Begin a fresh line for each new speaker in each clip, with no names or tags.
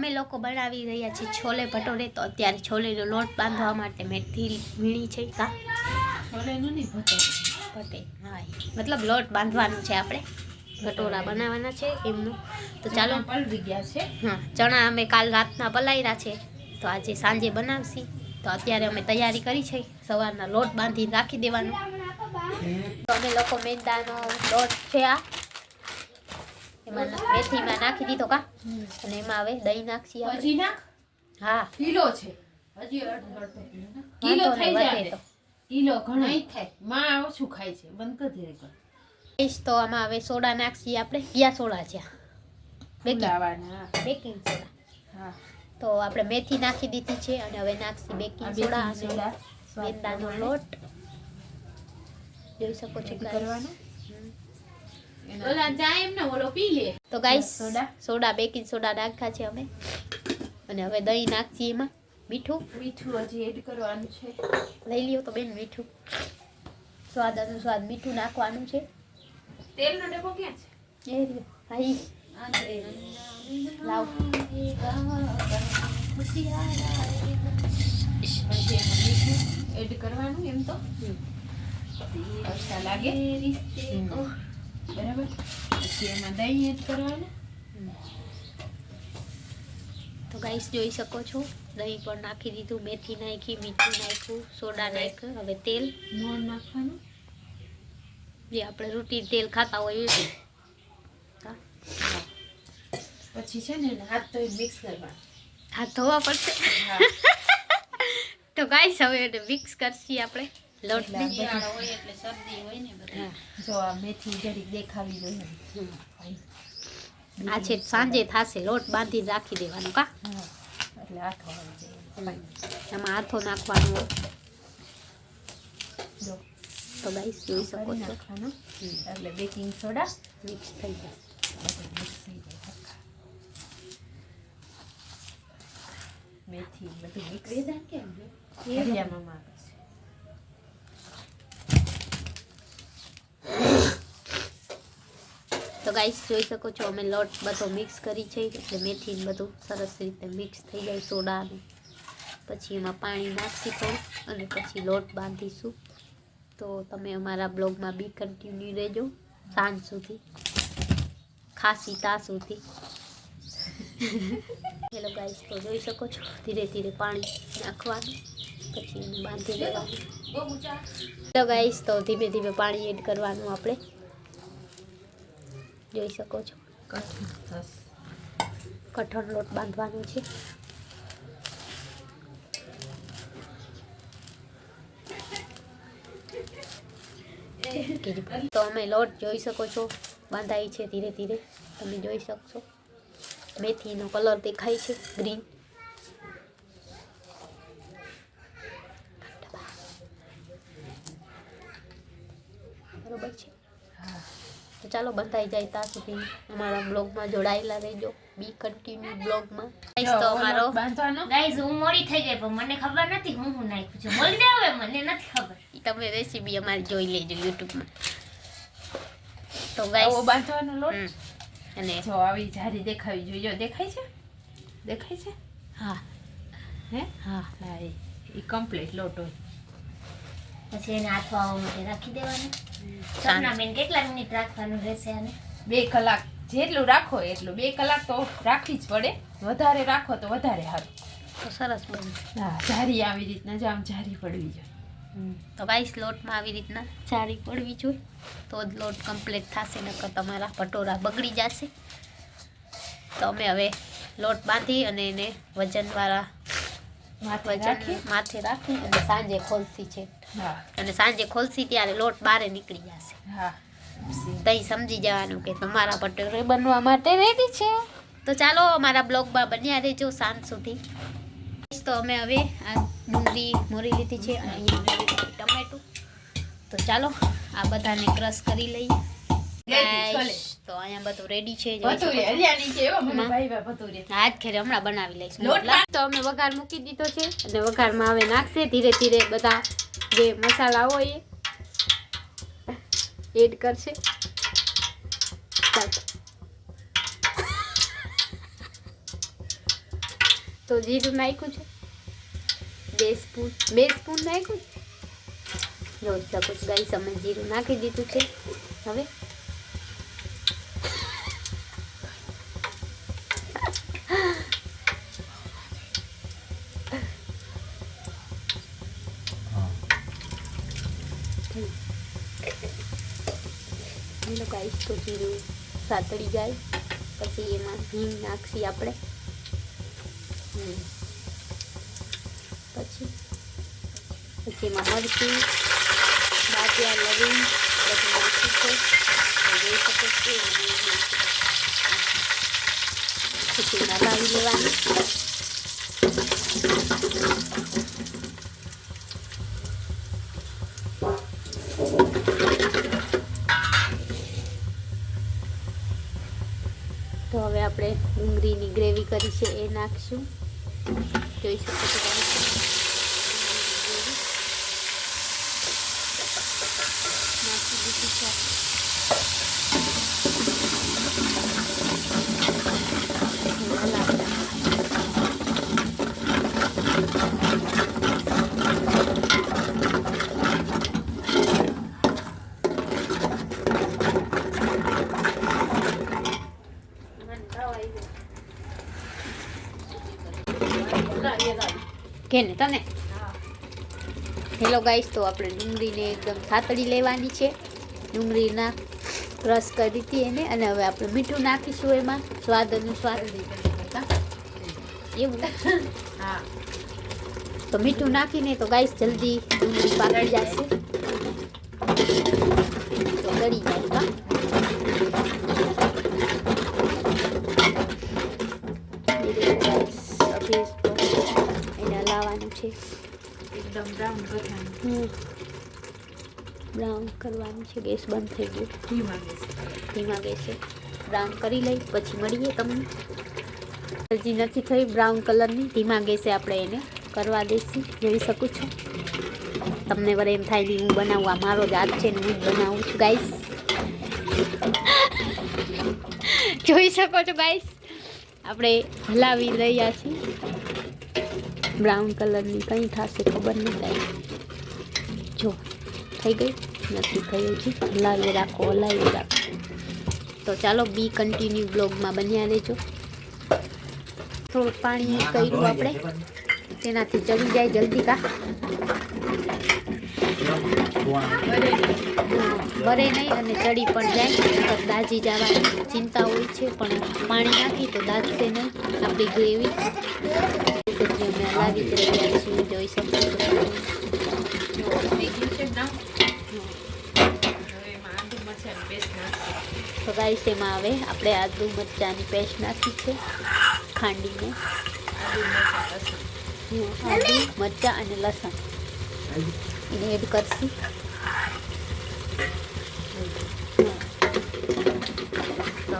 અમે લોકો બનાવી રહ્યા છીએ છોલે ભટોરે તો અત્યારે છોલેનો લોટ બાંધવા માટે મેં ઢીલ વીણી છે. કા?
છોલેનું નહીં ભટોરે.
ભટે હા એ. મતલબ લોટ બાંધવાનું છે આપણે. ભટોરા બનાવવાના છે એમનું. તો ચાલો.
પલવી ગયા છે.
હા ચણા અમે કાલ રાતના પલાયરા છે. તો આજે સાંજે બનાવશી. તો અત્યારે અમે તૈયારી કરી છે. સવારના લોટ બાંધીને રાખી દેવાનો. તો અમે લોકો મેંદાનો લોટ છે આ. એમાં મેથીમાં નાખી દીધો કા? અને એમાં હવે દહીં નાખશી આપણે.
હજી નાખ?
હા.
કિલો છે. હજી અડધો અડધો કિલો થઈ જાય. કિલો ઘણા. થાય. માં ઓછું ખાય છે? બંધ કરી દે કર
તો આમાં હવે સોડા નાખશી આપણે. કયા સોડા છે બેકિંગ. Baking soda.
હા.
તો આપણે મેથી નાખી દીધી છે અને હવે નાખશી બેકિંગ સોડા. અને મેંદાનો લોટ. જોઈ શકો છો
કરવાનો ઓલા જાય એમ ને ઓલો પી લે
તો guys
soda?
Soda baking soda નાખ્યા છે અમે. અને હવે દહીં નાખીએ એમાં. મીઠું.
મીઠું હજી એડ કરવાનું છે.
લઈ લ્યો તો બેન મીઠું. સ્વાદ અનુસ્વાદ મીઠું નાખવાનું છે.
તેલનો ડબ્બો ક્યાં છે?
એ રહ્યો. ભાઈ. લાવ.
મીઠું એડ કરવાનું એમ તો. લાગે. બરાબર? પછી એમાં દહીં એડ કરવાનું.
તો ગાઈસ જોઈ શકો છો દહીં પણ નાખી દીધું મેથી નાખી મીઠું નાખ્યું સોડા નાખ્યું હવે તેલ.
મોણ નાખવાનું.
જે આપણે રૂટીન તેલ ખાતા હોઈએ.
પછી છે ને હાથ ધોઈને મિક્સ કરવા
હાથ ધોવા પડશે. તો ગાઈસ હવે મિક્સ કરશી આપણે. લોટને
એટલે આ બધું- હા. જો આ મેથી જરીક દેખાવી જોઈએ.
આ છે સાંજે થાશે લોટ બાંધી રાખી દેવાનો કા?
હા. એટલે હાથો આવી જાય
એમાં હાથો નાખવાનો. હોય
જો.
તો ગાઈસ જોઈ શકો
કરી
છો.
નાખવાનું. એટલે બેકિંગ સોડા
મિક્સ થઈ જશે
બધું mix થઈ જાય. હરખા. મેથી બધું મિક્સ. ભજીયામાં મારે છે?
તો ગાઈસ જોઈ શકો છો અમે લોટ બધો મિક્સ કરી છે એટલે મેથી બધું સરસ રીતે મિક્સ થઈ જાય સોડા પછી એમાં પાણી નાખી થોડું અને પછી લોટ બાંધીશું. તો તમે અમારા બ્લોગમાં બી કન્ટિન્યુ રહેજો સાંજ સુધી. ખાસી તા સુધી. હેલો ગાઈસ તો જોઈ શકો છો ધીરે ધીરે પાણી નાખવાનું. પછી એને બાંધી દેવાનું. હેલો ગાઈસ તો ધીમે ધીમે પાણી એડ કરવાનું આપણે. જોઈ શકો છો.
કઠણ
લોટ બાંધવાનો છે. તો અમે લોટ જોઈ શકો છો. બાંધાય છે ધીરે ધીરે. તમે જોઈ શકશો. મેથીનો કલર દેખાય છે ગ્રીન બરોબર છે
હા
તો ચાલો બતાવી જાય ત્યાં સુધી અમારા બ્લોગમાં જોડાયેલા રહેજો. બી કન્ટિન્યુ બ્લોગમાં.
જો
તો અમારો
બાંધવાનો?
ગાઈઝ હું મોડી થઈ ગઈ પણ મને ખબર નથી હું હું નાખ્યું છું. બોલી દે હવે મને નથી ખબર.
તમે રેસીપી અમારી જોઈ લેજો યુટ્યુબમાં. તો ગાઈસ
બાંધવાનો લોટ.
અને
જો આવી જારી દેખાવી જોઈએ. દેખાય છે? દેખાય છે?
હા.
હે?
હા.
હા એ એ કમ્પ્લીટ લોટ હોય.
પછી એને આથવા માટે રાખી દેવાનું.
સાંજ
સપના કેટલા મિનિટ રાખવાનું રહેશે આને?
બે કલાક જેટલું રાખો એટલું. બે કલાક તો રાખવી જ પડે. વધારે રાખો તો વધારે સારું.
તો સરસ બને.
હા જારી આવી રીતના જ આમ જારી પડવી જોઈએ.
તો ગાઈસ લોટમાં આવી રીતના જારી પડવી જોઈએ. તો જ લોટ કમ્પ્લીટ થશે નકર તમારા ભટોરા બગડી જશે. તો અમે હવે લોટ બાંધી અને એને વજનવાળા
માથે રાખી.
અને સાંજે ખોલસી છે. અને સાંજે ખોલસી ત્યારે લોટ બારે નીકળી જશે. તઈ સમજી જવાનું કે તમારા ભટોરે બનવા માટે રેડી છે. તો ચાલો અમારા બ્લોગમાં બન્યા રહેજો સાંજ સુધી. તો અમે હવે આ ડુંગળી મોરી લીધી છે અને ટમેટું. તો ચાલો આ બધાને ક્રશ કરી લઈએ. તો અહીંયા બધું રેડી છે જોઈ શકો
ભતુરે
છો.
હરિયાણી છે એવો મને
એમાં?
ભાઈ બા ભતુરે
હાથ ખેરે હમણાં બનાવી લઈશું. તો અમે વઘાર મૂકી દીધો છે અને વઘારમાં હવે નાખશે. ધીરે ધીરે બધા જે મસાલા હોય એ એડ કરશે. તો જીરું નાખ્યું છે. બે સ્પૂન બે સ્પૂન નાખ્યું શકો છો ગાઈસ અમે જીરું નાખી દીધું છે. હવે તો જીરું સાતળી જાય. પછી એમાં હિંગ નાખશી આપણે. પછી? પછી એમાં મરચું બાજિયા લવિંગ બધું નાખી છે. જોઈ શકો છો પછી એમાં લાવી લેવાનું તો હવે આપણે ડુંગળીની ગ્રેવી કરી છે એ નાખશું. જોઈ શકો છો નાખી દીધી છે આપણે. હલાવી. કેને તને? હેલો ગાઈસ તો આપણે ડુંગળીને એકદમ થાતડી લેવાની છે. ડુંગળીના ક્રશ કરી હતી એને અને હવે આપણે મીઠું નાખીશું એમાં. સ્વાદ અનુસાર. એવું?
હા
તો મીઠું નાખીને તો ગાઈસ જલ્દી ડુંગળી પાકી જશે. તો ગળી જાય હલાવવાનું છે.
એકદમ બ્રાઉન કરવાનું.
બ્રાઉન કરવાનું છે ગેસ બંધ થઈ ગયો.
ધીમા ગેસ.
ધીમા ગેસે. બ્રાઉન કરી લઈ પછી મળીએ તમને. હજી નથી થઈ બ્રાઉન કલરની ધીમા ગેસે આપણે એને કરવા દઈશું જોઈ શકું છું. તમને વરે એમ થાય હું બનાવું. મારો જ હાથ છે ને હું જ બનાવું છું ગાઈસ જોઈ શકો છો ગાઈસ આપણે હલાવી રહ્યા છીએ. બ્રાઉન કલરની કંઈ થશે ખબર નહીં થાય. જો થઈ ગઈ? નથી થયું છે હલાવી રાખો હલાવી રાખો. તો ચાલો બી કન્ટિન્યુ બ્લોગમાં બન્યા રહેજો. થોડું પાણી કર્યું આપણે. તેનાથી ચડી જાય જલ્દી કા. બરે નહીં અને ચડી પણ જાય. દાજી જવાની ચિંતા હોય છે, પણ પાણી નાખી તો દાજશે નહીં. આપણી ગ્રેવી અમે લાવી જ રહ્યા છીએ જોઈ શકો તો ગાઈસ એમાં હવે આપણે આદુ મરચાંની પેસ્ટ નાખી છે, ખાંડીને.
આદુ, મરચાં
અને લસણ એને એડ કરશું.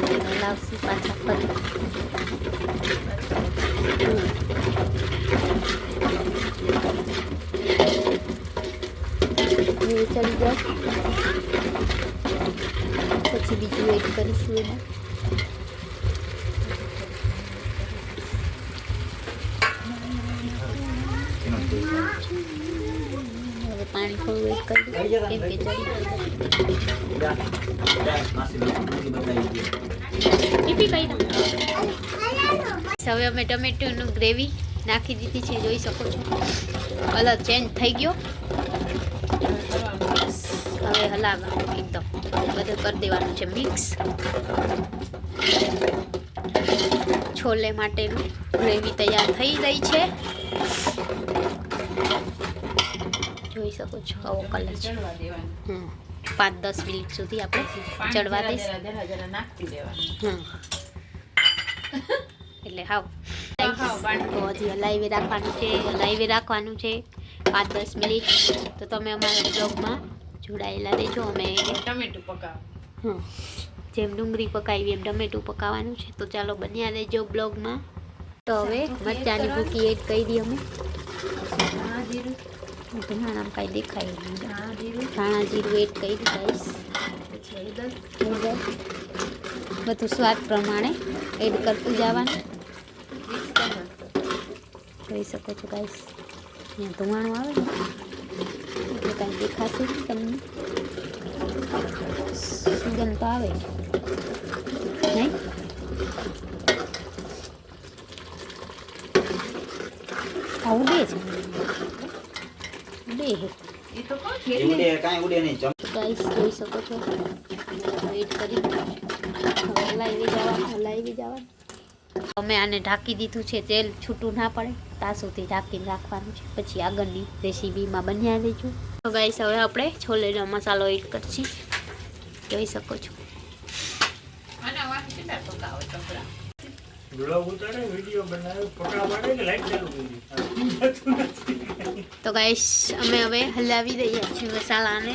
હવે પાછા ફરી ચડી જાય પછી બીજું એડ કરીશું એમાં પાણી થોડું વેસ્ટ કરી દઉં કેમ કે ચડી પીપી હવે અમે ટમેટોનું ગ્રેવી નાખી દીધી છે જોઈ શકો છો. કલર ચેન્જ થઈ ગયો. હવે હલાવવાનું એકદમ બધું કરી દેવાનું છે મિક્સ. છોલે માટેનું ગ્રેવી તૈયાર થઈ ગઈ છે. જોઈ શકો છો આવો કલર છે. પાંચ દસ મિનિટ સુધી આપણે ચડવા દઈશ. હમ. એટલે હાવ. તો હજી હલાવી રાખવાનું છે હલાવી રાખવાનું છે. પાંચ દસ મિનિટ તો તમે અમારા બ્લોગમાં જોડાયેલા રહેજો અમે
ટમેટું પકાવ.
હમ જેમ ડુંગળી પકાવી એમ ટમેટું પકાવવાનું છે. તો ચાલો બન્યા રહેજો બ્લોગમાં તો હવે મરચાની ભૂકી એડ કરી દઈએ અમે.
ધાણા
કાંઈ દેખાય
ધાણા જીરું
એડ કરી
પછી હળદર
બધું સ્વાદ પ્રમાણે એડ કરતું જવાનું. જોઈ શકો છો ગાઈસ અહીંયા ધુમાણું આવે ને એટલે કાંઈ દેખાશે તમને. સુગંધ તો આવે નહીં? આવું બે છે? ઉડે
હે
ઉડે કાંઈ ઉડે નહીં
ગાઈસ જોઈ શકો છો. વેઇટ કરી. હલાવી જવા હલાવી જવા અમે આને ઢાંકી દીધું છે તેલ છૂટું ના પડે. ત્યાં સુધી ઢાંકીને રાખવાનું છે. પછી આગળની રેસીપીમાં બન્યા લેજો તો ગાઈસ હવે આપણે છોલેનો મસાલો એડ કરશી. જોઈ શકો છો.
વીડિયો બનાવ્યો ફોટા પાડે કે લાઈટ ચાલુ કરી
તો ગાઈશ અમે હવે હલાવી રહ્યા છીએ મસાલાને.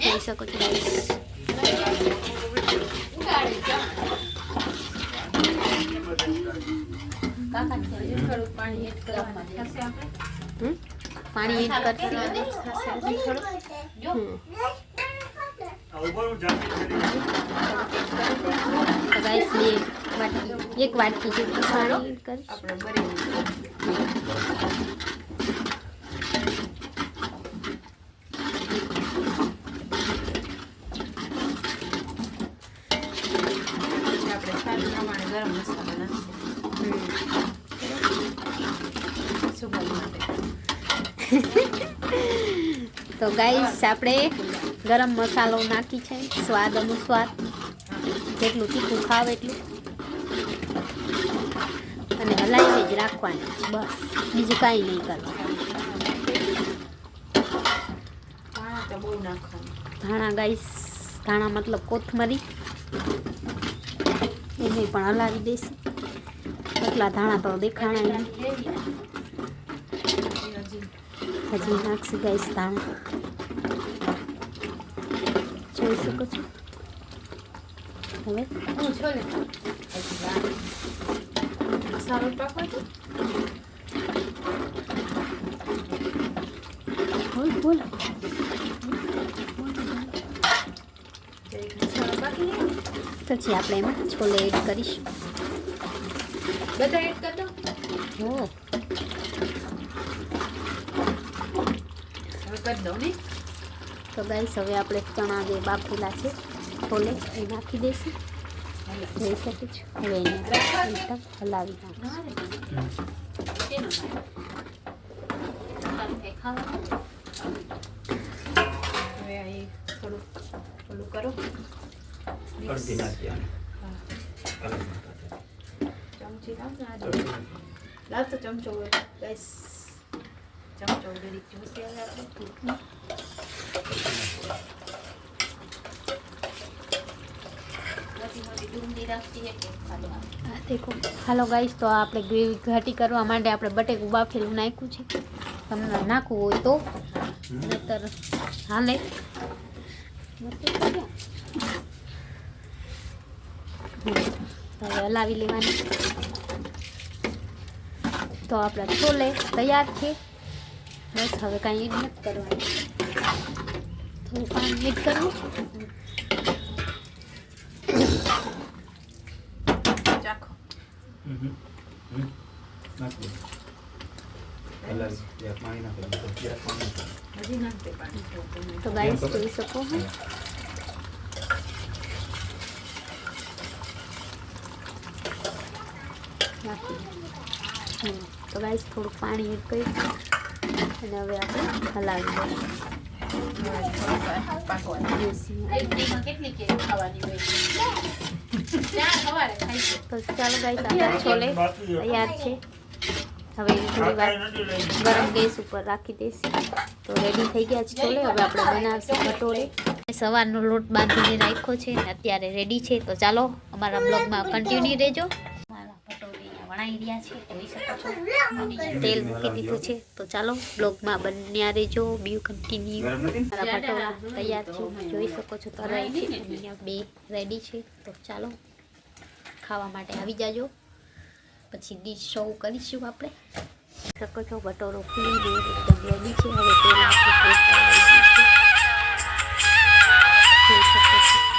લઈ
શકો છો
થોડુંક પાણી એડ કરવામાં થશે આપણે
હમ? પાણી એડ કરશી
જો
હમ.
આ ઉપરનું ઝાંખી કરી
તો ગાઈસ બે વાટકી એક વાટકી જેટલું પાણી કરીશ
આપણે ભરી ગરમ મસાલો નાખીએ. સુગંધ માટે
તો ગાઈસ આપણે ગરમ મસાલો નાખી છે. સ્વાદ અનુસ્વાદ જેટલું તીખું ખાવ એટલું. અને હલાવી જ રાખવાની. બસ. બીજું કાંઈ નહીં કરવાનું. ધાણા ગાઈસ ધાણા મતલબ કોથમરી. એને પણ હલાવી દઈશ. એટલા ધાણા તો દેખાણા નહીં. હજી નાખશું ગાઈસ ધાણા. જોઈ શકો છો. હવે?
મસાલો પાકો
બોલ બોલ. પછી આપણે એમાં છોલે એડ કરીશું.
બધા એડ કરી દો
હો.
હવે કરી દઉં ને.
તો ગાઈસ હવે આપણે ચણા જે બાફેલા છે છોલે એ નાખી દઈશું. જોઈ શકું છું હવે એને એકદમ હલાવી નાખીશું
ચમચો
નાખ. હાલો ગાઈસ, તો આપણે ગ્રેવી ઘાટી કરવા માટે આપણે બટેકું બાફેલું નાખ્યું છે. તમને નાખવું હોય તો. નહીતર હાલે. હવે હલાવી લેવાની. તો આપણા છોલે તૈયાર છે. બસ, હવે કાંઈ એડ નથી કરવાનું. થોડું પાણી એડ કરવું
ચાખો
હમ હમ. હમ. નાખી દે. કલર જરાક પાણી નાખી દે. જરાક પાણી નાખી દે.
હજી નાખતે પાણી થોડું તમે.
તો ગાઈસ જોઈ શકો છો હમ. તો ગાઈસ થોડુંક પાણી એડ કરી અને હવે આપણે હલાવી દઈએ તો ચાલો ગાઈસ આપણા છોલે તૈયાર છે હવે થોડી વાર ગરમ ગેસ ઉપર રાખી દઈશું. તો રેડી થઈ ગયા છે છોલે. હવે આપણે બનાવીશું ભટોરે સવારનો લોટ બાંધીને રાખ્યો છે અને અત્યારે રેડી છે. તો ચાલો અમારા બ્લોગમાં કન્ટિન્યુ રહેજો. અમારા વણાઈ રહ્યા છે. જોઈ શકો છો. તેલ મૂકી દીધું છે. તો ચાલો બ્લોગમાં બન્યા રહેજો. બીજું કન્ટિન્યુ મારા તૈયાર છે. જોઈ શકો છો તરાઈ છે બે રેડી છે. તો ચાલો ખાવા માટે આવી જાજો. પછી ડીશ શો કરીશું આપણે. શકો છો કટોરો ફૂલી ગયો એકદમ રેડી છે. હવે તેલ નાખી શકો છો